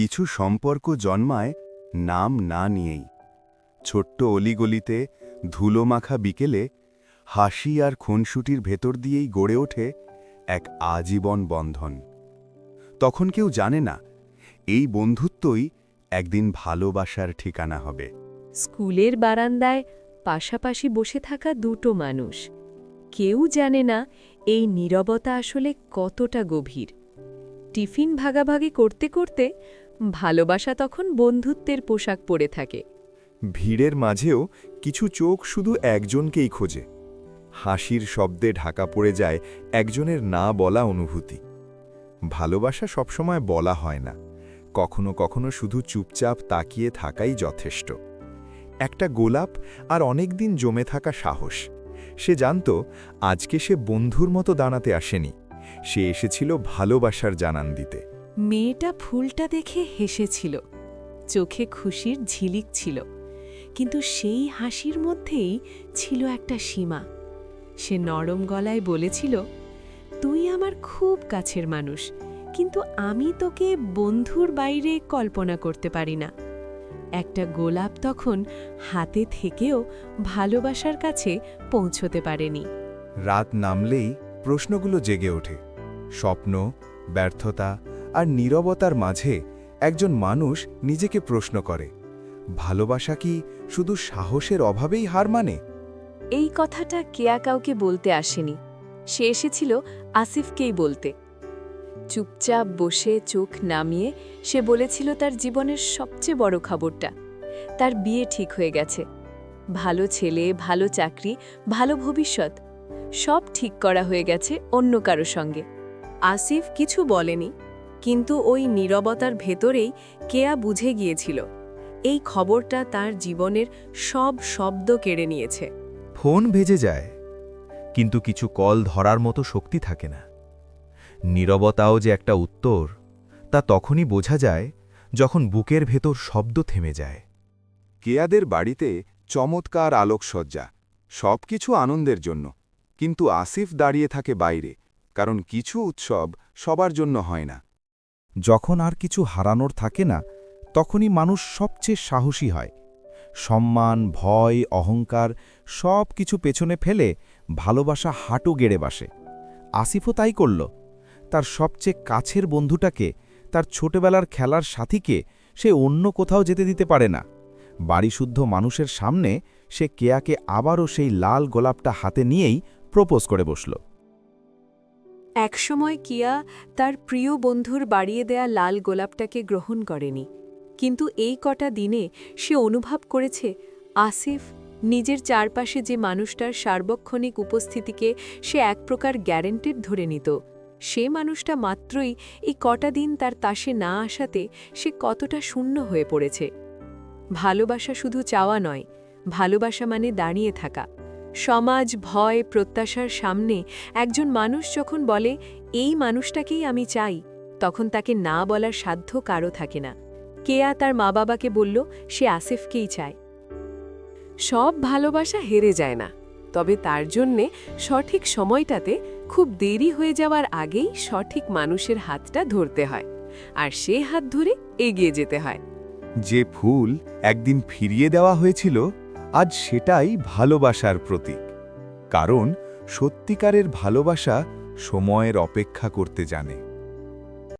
কিছু সম্পর্ক জন্মায় নাম না নিয়েই। ছোট্ট অলিগলিতে ধুলোমাখা বিকেলে হাসি আর খুনসুটির ভেতর দিয়েই গড়ে ওঠে এক আজীবন বন্ধন। তখন কেউ জানে না, এই বন্ধুত্বই একদিন ভালোবাসার ঠিকানা হবে। স্কুলের বারান্দায় পাশাপাশি বসে থাকা দুটো মানুষ। কেউ জানে না এই নীরবতা আসলে কতটা গভীর। টিফিন ভাগাভাগি করতে করতে ভালোবাসা তখন বন্ধুত্বের পোশাক পরে থাকে। ভিড়ের মাঝেও কিছু চোখ শুধু একজনকেই খোঁজে। হাসির শব্দে ঢাকা পড়ে যায় একজনের না বলা অনুভূতি। ভালোবাসা সবসময় বলা হয় না। কখনো কখনো শুধু চুপচাপ তাকিয়ে থাকাই যথেষ্ট। একটা গোলাপ আর অনেকদিন জমে থাকা সাহস। সে জানত, আজকে সে বন্ধুর মতো দাঁড়াতে আসেনি। সে এসেছিল ভালোবাসার জানান দিতে। মেয়েটা ফুলটা দেখে হেসেছিল। চোখে খুশির ঝিলিক ছিল। কিন্তু সেই হাসির মধ্যেই ছিল একটা সীমা। সে নরম গলায় বলেছিল, তুই আমার খুব কাছের মানুষ, কিন্তু আমি তোকে বন্ধুর বাইরে কল্পনা করতে পারি না। একটা গোলাপ তখন হাতে থেকেও ভালোবাসার কাছে পৌঁছতে পারেনি। রাত নামলেই প্রশ্নগুলো জেগে ওঠে। স্বপ্ন, ব্যর্থতা আর নীরবতার মাঝে একজন মানুষ নিজেকে প্রশ্ন করে, ভালোবাসা কি শুধু সাহসের অভাবেই হার মানে? এই কথাটা কেয়া কাউকে বলতে আসেনি। সে এসেছিল আসিফকেই বলতে। চুপচাপ বসে চোখ নামিয়ে সে বলেছিল তার জীবনের সবচেয়ে বড় খবরটা। তার বিয়ে ঠিক হয়ে গেছে। ভালো ছেলে, ভালো চাকরি, ভালো ভবিষ্যৎ, সব ঠিক করা হয়ে গেছে অন্য কারও সঙ্গে। আসিফ কিছু বলেনি। কিন্তু ওই নীরবতার ভেতরেই কেয়া বুঝে গিয়েছিল। এই খবরটা তার জীবনের সব শব্দ কেড়ে নিয়েছে। ফোন ভেজে যায় কিন্তু কিছু কল ধরার মতো শক্তি থাকে না। নীরবতাও যে একটা উত্তর তা তখনই বোঝা যায় যখন বুকের ভেতর শব্দ থেমে যায়। কেয়াদের বাড়িতে চমৎকার আলোকসজ্জা সব কিছু আনন্দের জন্য কিন্তু আসিফ দাঁড়িয়ে থাকে বাইরে কারণ কিছু উৎসব সবার জন্য হয় না। যখন আর কিছু হারানোর থাকে না, তখনই মানুষ সবচেয়ে সাহসী হয়। সম্মান, ভয়, অহংকার সব কিছু পেছনে ফেলে ভালোবাসা হাঁটু গেড়ে বাসে। আসিফও তাই করল। তার সবচেয়ে কাছের বন্ধুটাকে, তার ছোটবেলার খেলার সাথীকে সে অন্য কোথাও যেতে দিতে পারে না। বাড়িশুদ্ধ মানুষের সামনে সে কেয়াকে আবারও সেই লাল গোলাপটা হাতে নিয়েই প্রপোজ করে বসল। একসময় কিয়া তার প্রিয় বন্ধুর বাড়িয়ে দেয়া লাল গোলাপটাকে গ্রহণ করেনি। কিন্তু এই কটা দিনে সে অনুভব করেছে, আসিফ নিজের চারপাশে যে মানুষটার সার্বক্ষণিক উপস্থিতিকে সে এক প্রকার গ্যারেন্টেড ধরে নিত। সে মানুষটা মাত্রই এই কটা দিন তার তাসে না আসাতে সে কতটা শূন্য হয়ে পড়েছে। ভালোবাসা শুধু চাওয়া নয়, ভালোবাসা মানে দাঁড়িয়ে থাকা। সমাজ, ভয়, প্রত্যাশার সামনে একজন মানুষ যখন বলে, এই মানুষটাকেই আমি চাই, তখন তাকে না বলার সাধ্য কারও থাকে না। কেয়া তার মা বাবাকে বলল, সে আসিফকেই চায়। সব ভালোবাসা হেরে যায় না। তবে তার জন্যে সঠিক সময়টাতে খুব দেরি হয়ে যাওয়ার আগেই সঠিক মানুষের হাতটা ধরতে হয়। আর সে হাত ধরে এগিয়ে যেতে হয়। যে ফুল একদিন ফিরিয়ে দেওয়া হয়েছিল আজ সেটাই ভালোবাসার প্রতীক। কারণ সত্যিকারের ভালোবাসা সময়ের অপেক্ষা করতে জানে।